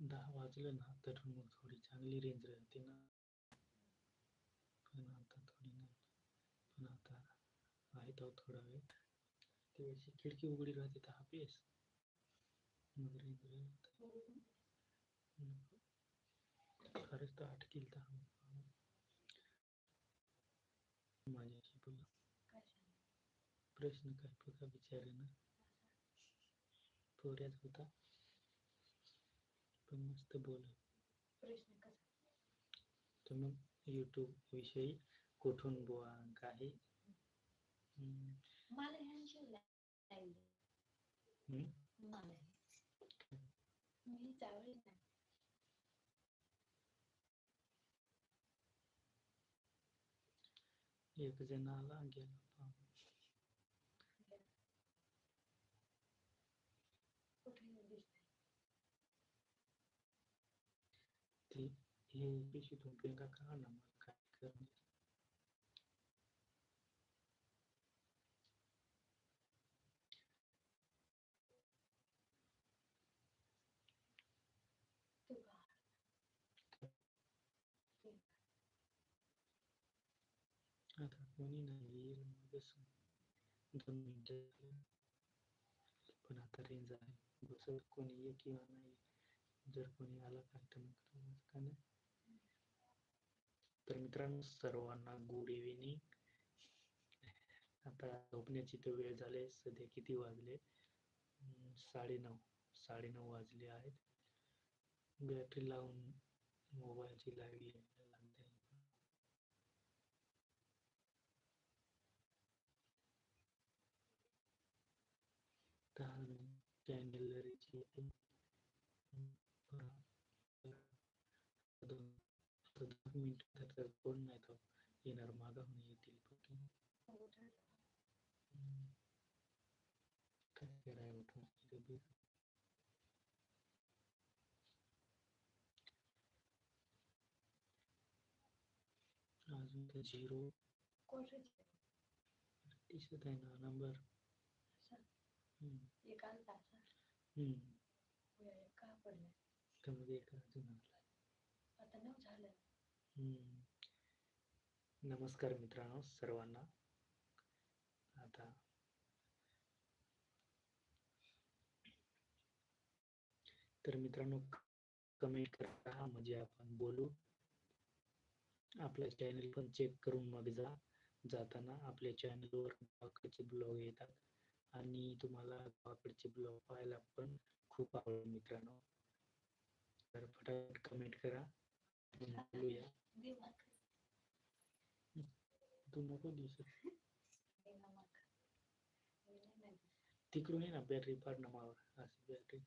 दहा वाजलं ना तर मग थोडी चांगली रेंज राहते ना. पण आता थोडी नाही. पण आता आहे तर थोडा वेळ. त्यावेळेची खिडकी उघडी राहते दहा पेस मग रेंज राहते. खरंच तर अटकील दहा माझ्याशी बोला. प्रश्न काय? बघा विचारे ना? पोऱ्याच होता. पण मस्त बोल. तर मग यूट्यूब विषयी कुठून बुवा काही? एक जण आला गेला पाहून. कुठे दिसते ते हे पिशवीतून पेंगा काढा ना मला काय आता कोणी नाही येईल मग दोन मिनिटं पण आता रेंज आहे बसत कोणी ये किंवा नाही जर कोणी आला काय तर मग नाही तर मित्रांनो सर्वांना गुड इव्हिनिंग आता झोपण्याची तर वेळ झाले सध्या किती वाजले? साडेनऊ साडेनऊ वाजले आहेत. बॅटरी लावून मोबाईलची लागली लागते कॅन्डलरीची दोन मिनिट तर कोण नाही तो येणार मागाहून येतील हम्म. काय करायला उठून अजून तर झिरो दिसत आहे ना नंबर पडलं त्यामध्ये एक अजून आता नऊ झालं हम्म. नमस्कार मित्रांनो सर्वांना. आता तर मित्रांनो कमेंट करा म्हणजे आपण बोलू. आपलं चॅनल पण चेक करून मग जा. जाताना आपल्या चॅनलवर गावाकडचे ब्लॉग येतात. आणि तुम्हाला गावाकडचे ब्लॉग पाहायला पण खूप आवडेल मित्रांनो. तर फटाफट कमेंट करा. तू नको दिसत तिकडून आहे ना बॅटरी पाड ना मावर अशी बॅटरी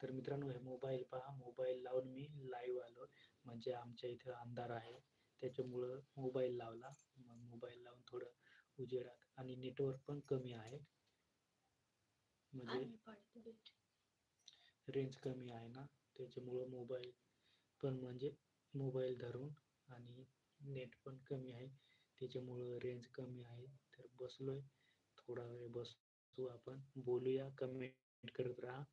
तर मित्रांनो हे मोबाईल पहा. मोबाईल लावून मी लाईव्ह आलो. म्हणजे आमच्या इथं अंधार आहे. त्याच्यामुळं मोबाईल लावला. मग मोबाईल लावून थोडं उजेडात. आणि नेटवर्क पण कमी आहे. म्हणजे रेंज कमी आहे ना. त्याच्यामुळं मोबाईल पण म्हणजे मोबाईल धरून आणि नेट पण कमी आहे. त्याच्यामुळं रेंज कमी आहे. तर बसलोय. थोडा वेळ बसू आपण. बोलूया. कमेंट करत राहा.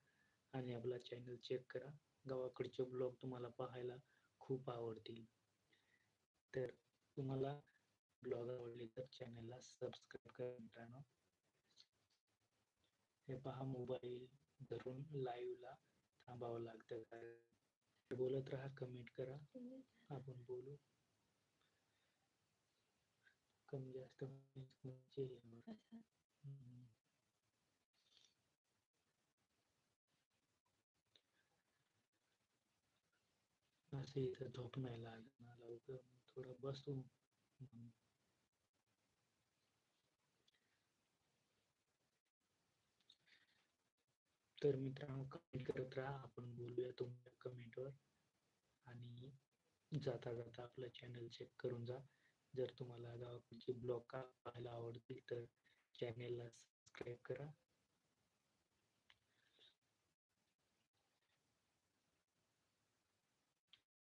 आणि आपला चॅनल चेक करा. गावाकडचे ब्लॉग तुम्हाला पाहायला खूप आवडतील. तर तुम्हाला ब्लॉग आवडले तर चॅनलला सबस्क्राईब करा मित्रांनो. हे पहा मोबाईल धरून लाईव्हला थांबावं लागतं. बोलत राहा कमेंट करा आपण बोलू कमी जास्त. हम्म. असं इथं झोप नाही लागत ना लवकर थोडं बसू. तर मित्रांनो कमेंट करत राहा आपण बोलूया जाता जाता आपलं चॅनल चेक करून जा. जर तुम्हाला गावाकडचे ब्लॉग का पाहायला आवडतील तर चॅनेलला सबस्क्राईब करा.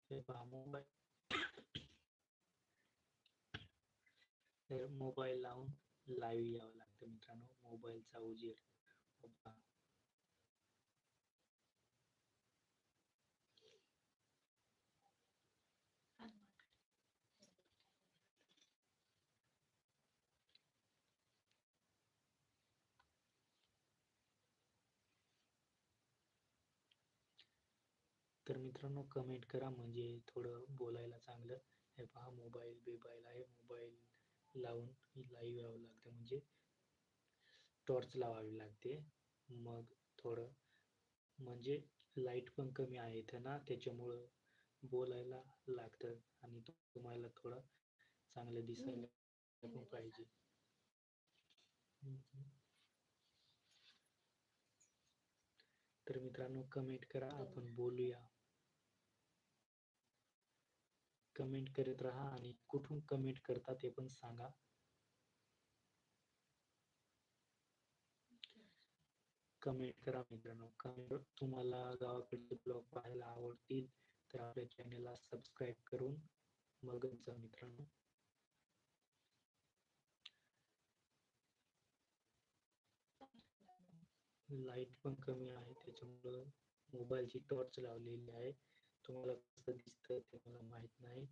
हे पहा मोबाईल तर मोबाईल लावून लाईव्ह यावं लागतं मित्रांनो. मोबाईलचा उजेड. तर मित्रांनो कमेंट करा. म्हणजे थोडं बोलायला चांगलं. हे पहा मोबाईल बिबाईल आहे. मोबाईल लावून लाईव्ह यावं लागतं. म्हणजे टॉर्च लावावी लागते. मग थोडं म्हणजे लाइट पण कमी आहे इथं ना. त्याच्यामुळं बोलायला लागतं. आणि तुम्हाला थोडं चांगलं दिसायला पण पाहिजे. तर मित्रांनो कमेंट करा. आपण बोलूया. कमेंट करत राहा आणि कुठून कमेंट करता ते पण सांगा. कमेंट करा मित्रांनो. कमेंट तुम्हाला गावाकडचे ब्लॉग पाहायला आवडतील तर आपल्या चॅनलला सबस्क्राईब करून मगच जा मित्रांनो. लाइट पण कमी आहे त्याच्यामुळं मोबाईलची टॉर्च लावलेली आहे. तुम्हाला कसं दिसतं ते मला माहीत नाही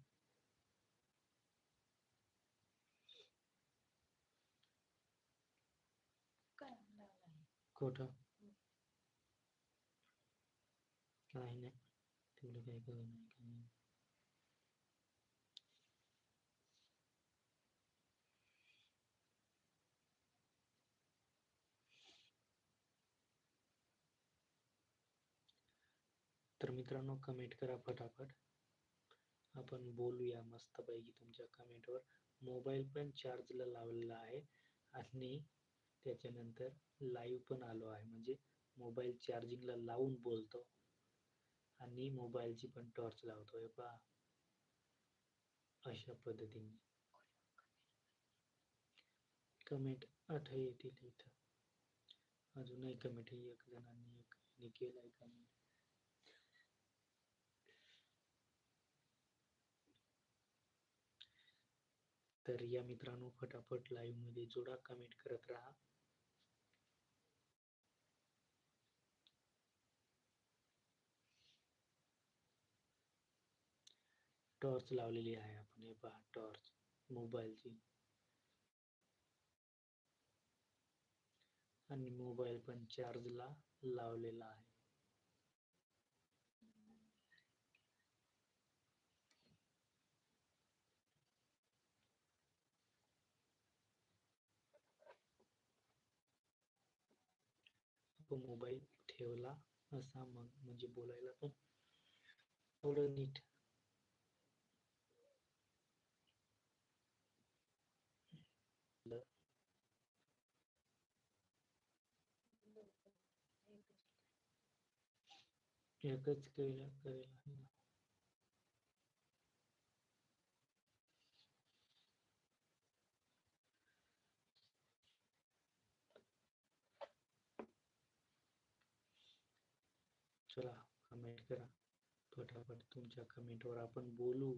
काय लावलं आहे? खोटं नाही नाही तेवढं काही करू नाही काही मित्रांनो कमेंट करा फटाफट. आपण बोलूया मस्तपैकी तुमच्या कमेंटवर मोबाईल पण चार्जला लावलेला आहे आणि त्याच्यानंतर लाईव्ह पण आलो आहे. म्हणजे मोबाईल चार्जिंगला लावून बोलतो आणि मोबाईलची पण टॉर्च लावतो लावतोय. पहा. अशा पद्धतीने. कमेंट आठ येतील इथं. अजूनही कमेंट एक जणांनी एक केलाय कमेंट तर या मित्रांनो फटाफट लाईव्हमध्ये जोडा कमेंट करत राहा. टॉर्च लावलेली आहे आपण हे पहा टॉर्च मोबाईलची आणि मोबाईल पण चार्जला लावलेला आहे. तो मोबाईल ठेवला असा मग म्हणजे बोलायला पण थोडं नीट. एकच केलं करेल चला कमेंट करा. फटाफट तुमच्या कमेंटवर आपण बोलू.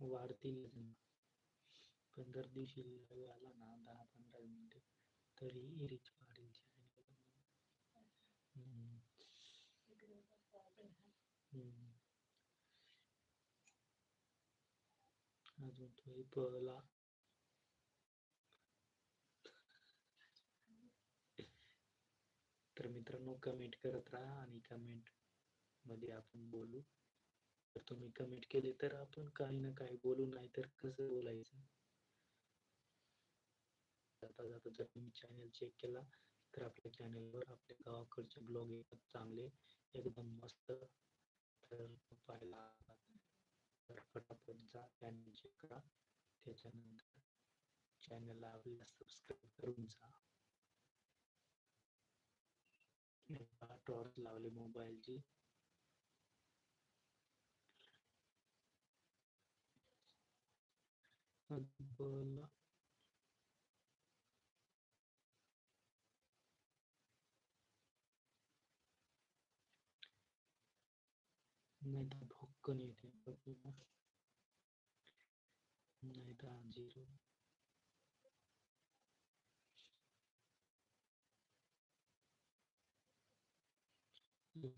वाढतील पण दर दिवशी आला ना दहा पंधरा मिनिटे. तरी रिचार्ज वाढेल channel ला. हम्म. हम्म. अजून तोही पळला. तर मित्रांनो कमेंट करत राहा आणि कमेंटमध्ये आपण बोलू. तर तुम्ही कमेंट केले तर आपण काही ना काही बोलू नाही तर कसं बोलायचं? जाता जाता जर तुम्ही चॅनल चेक केला तर आपल्या चॅनलवर आपल्या गावाकडचे ब्लॉग येतात चांगले एकदम मस्त. तर पाहायला तर फटाफट चॅनल करा त्याच्यानंतर चॅनलला आपल्याला सबस्क्राईब करून जा. टॉर्च लावले मोबाईलची बोला नाही तर भोक्कन येते नाही तर झिरो.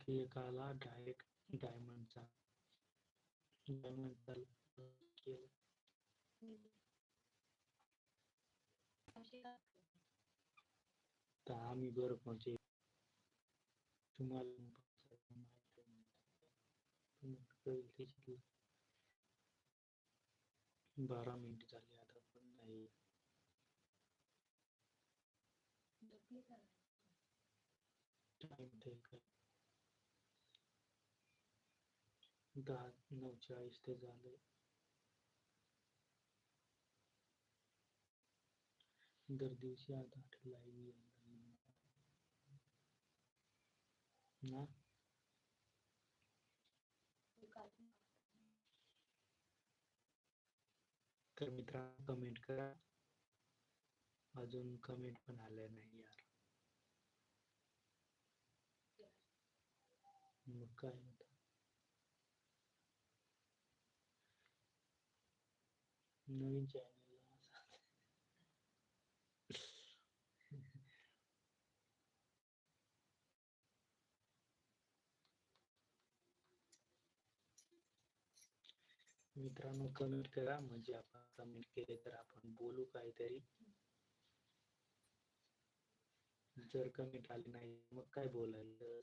एक आला. डायरेक्ट डायमंडचा डायमंडचा केलं. तर आम्ही बरं म्हणजे तुम्हाला माहिती आहे तुम्हाला कळेल त्याच्यातलं बारा मिनिट झाली आता पण नाही। झोपली का टाइम ते काय दहा नऊ चाळीस ते झाले दर दिवशी आता आठ लाईव्ह ना? तर मित्रांनो कमेंट करा. अजून कमेंट पण आले नाही यार. मग काय नवीन चॅनल मित्रांनो कमेंट करा. म्हणजे आपण कमेंट केले तर आपण बोलू काहीतरी. जर कमेंट आली नाही मग काय बोलायचं?